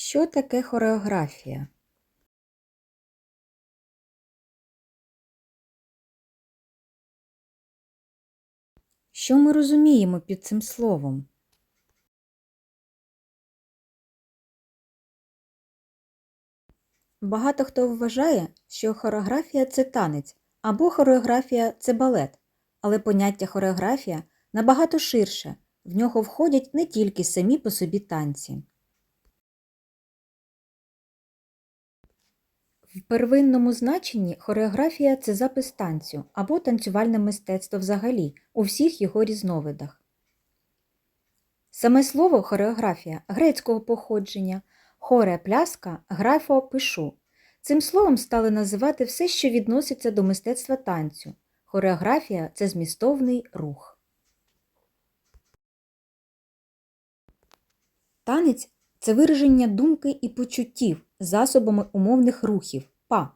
Що таке хореографія? Що ми розуміємо під цим словом? Багато хто вважає, що хореографія це танець або хореографія це балет, але поняття хореографія набагато ширше. В нього входять не тільки самі по собі танці. В первинному значенні хореографія це запис танцю або танцювальне мистецтво взагалі у всіх його різновидах. Саме слово хореографія грецького походження, хоре пляска, графо пишу. Цим словом стали називати все, що відноситься до мистецтва танцю. Хореографія це змістовний рух. Танець це вираження думки і почуттів засобами умовних рухів па,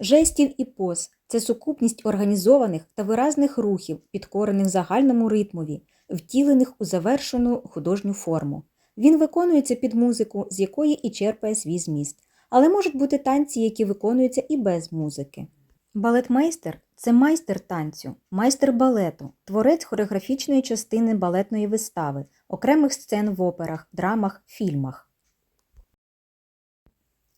жестів і поз це сукупність організованих та виразних рухів, підкорених загальному ритмові, втілених у завершену художню форму. Він виконується під музику, з якої і черпає свій зміст, але можуть бути танці, які виконуються і без музики. Балетмейстер це майстер танцю, майстер балету, творець хореографічної частини балетної вистави, окремих сцен в операх, драмах, фільмах.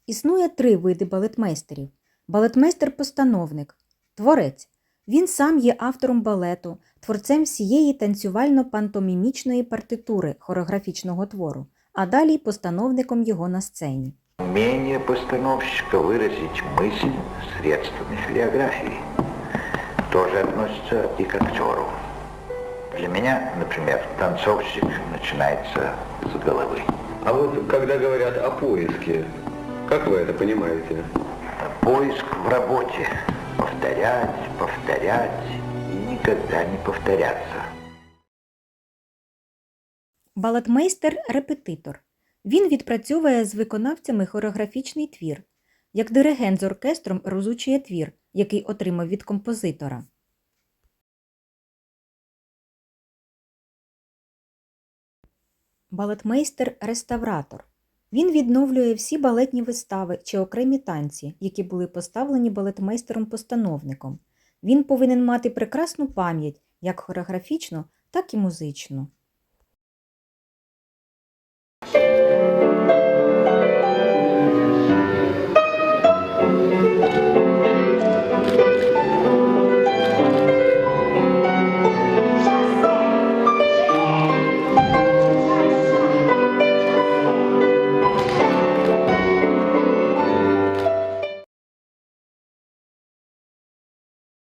Існує три види балетмейстерів. Балетмейстер-постановник, творець. Він сам є автором балету, творцем всієї танцювально-пантомімічної партитури хореографічного твору, а далі й постановником його на сцені. Умение постановщика выразить мысль средствами хореографии тоже относится и к актеру. Для меня, например, танцовщик начинается с головы. А вот когда говорят о поиске, как вы это понимаете? Поиск в работе. Повторять, повторять и никогда не повторяться. Балетмейстер-репетитор. Він відпрацьовує з виконавцями хореографічний твір, як диригент з оркестром розучує твір, який отримав від композитора. Балетмейстер-реставратор. Він відновлює всі балетні вистави чи окремі танці, які були поставлені балетмейстером-постановником. Він повинен мати прекрасну пам'ять як хореографічну, так і музичну.